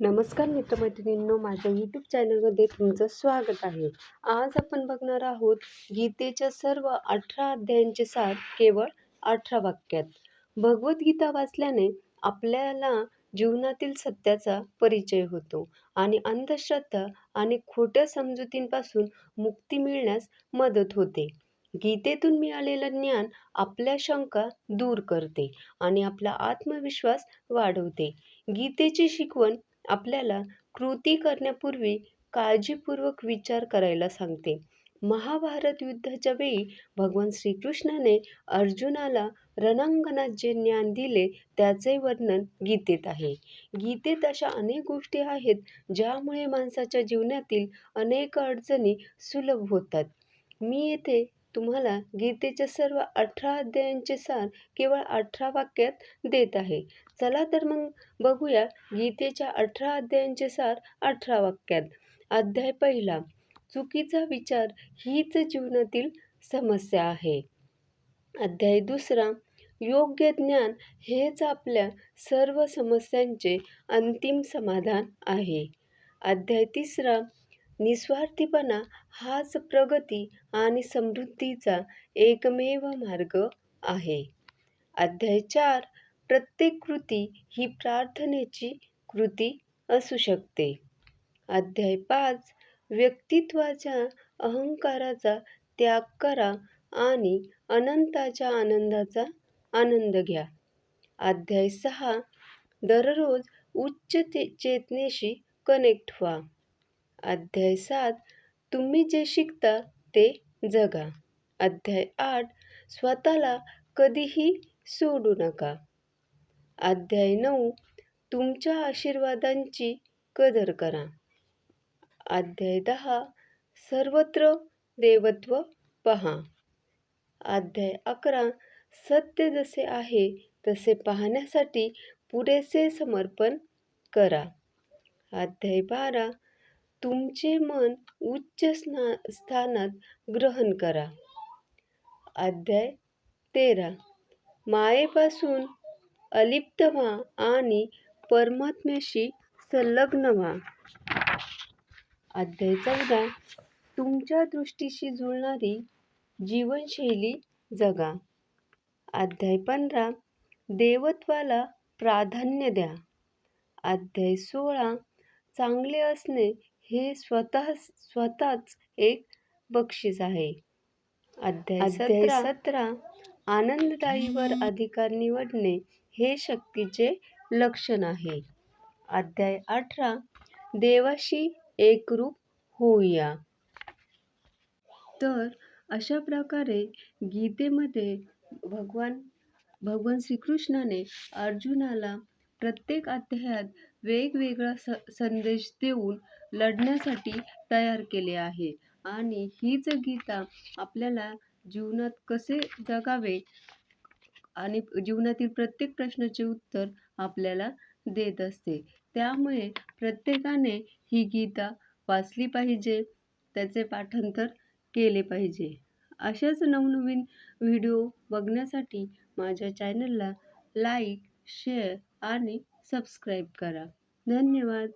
नमस्कार मित्रमैत्रिणींनो माझ्या यूट्यूब चॅनलमध्ये तुमचं स्वागत आहे. आज आपण बघणार आहोत गीतेच्या सर्व अठरा अध्यायांचे सार केवळ अठरा वाक्यात. भगवद्गीता वाचल्याने आपल्याला जीवनातील सत्याचा परिचय होतो आणि अंधश्रद्धा आणि खोट्या समजुतींपासून मुक्ती मिळण्यास मदत होते. गीतेतून मिळालेलं ज्ञान आपल्या शंका दूर करते आणि आपला आत्मविश्वास वाढवते. गीतेची शिकवण आपल्याला कृती करण्यापूर्वी काळजीपूर्वक विचार करायला सांगते. महाभारत युद्धाच्या वेळी भगवान श्रीकृष्णाने अर्जुनाला रणांगणात जे ज्ञान दिले त्याचे वर्णन गीतेत आहे. गीतेत अशा अनेक गोष्टी आहेत ज्यामुळे माणसाच्या जीवनातील अनेक अडचणी सुलभ होतात. मी येथे तुम्हाला गीतेच्या सर्व अठरा अध्यायांचे सार केवळ अठरा वाक्यात देत आहे. चला तर मग बघूया गीतेच्या अठरा अध्यायांचे सार अठरा वाक्यात. अध्याय पहिला. चुकीचा विचार हीच जीवनातील समस्या आहे. अध्याय दुसरा. योग्य ज्ञान हेच आपल्या सर्व समस्यांचे अंतिम समाधान आहे. अध्याय तिसरा. निस्वार्थीपणा हाच प्रगती आणि समृद्धीचा एकमेव मार्ग आहे. अध्याय चार प्रत्येक कृती ही प्रार्थनेची कृती असू शकते. अध्याय पाच व्यक्तित्वाच्या अहंकाराचा त्याग करा आणि अनंताच्या आनंदाचा आनंद घ्या. अध्याय सहा दररोज उच्च चेतनेशी कनेक्ट व्हा. अध्याय सात तुम्ही जे शिकता ते जगा. अध्याय आठ स्वतःला कधीही सोडू नका. अध्याय नऊ तुमच्या आशीर्वादांची कदर करा. अध्याय दहा सर्वत्र देवत्व पहा. अध्याय अकरा सत्य जसे आहे तसे पाहण्यासाठी पुरेसे समर्पण करा. अध्याय बारा तुमचे मन उच्च स्ना स्थानात ग्रहण करा. अध्याय तेरा. मायेपासून अलिप्त व्हा आणि परमात्म्याशी संलग्न व्हा. अध्याय चौदा. तुमच्या दृष्टीशी जुळणारी जीवनशैली जगा. अध्याय पंधरा. देवत्वाला प्राधान्य द्या. अध्याय सोळा. चांगले असणे हे स्वतः स्वतःच एक बक्षीस आहे. अध्याय सतरा. आनंददायीवर अधिकार निवडणे हे शक्तीचे लक्षण आहे. अध्याय अठरा. देवाशी एकरूप होऊया. तर अशा प्रकारे गीतेमध्ये भगवान भगवान श्रीकृष्णाने अर्जुनाला प्रत्येक अध्यायात वेगवेगळा स संदेश देऊन लढण्यासाठी तयार केले आहे. आणि हीच गीता आपल्याला जीवनात कसे जगावे आणि जीवनातील प्रत्येक प्रश्नाचे उत्तर आपल्याला देत असते. त्यामुळे प्रत्येकाने ही गीता वाचली पाहिजे त्याचे पाठांतर केले पाहिजे. अशाच नवनवीन व्हिडिओ बघण्यासाठी माझ्या चॅनलला लाईक शेअर आणि सबस्क्राईब करा. धन्यवाद.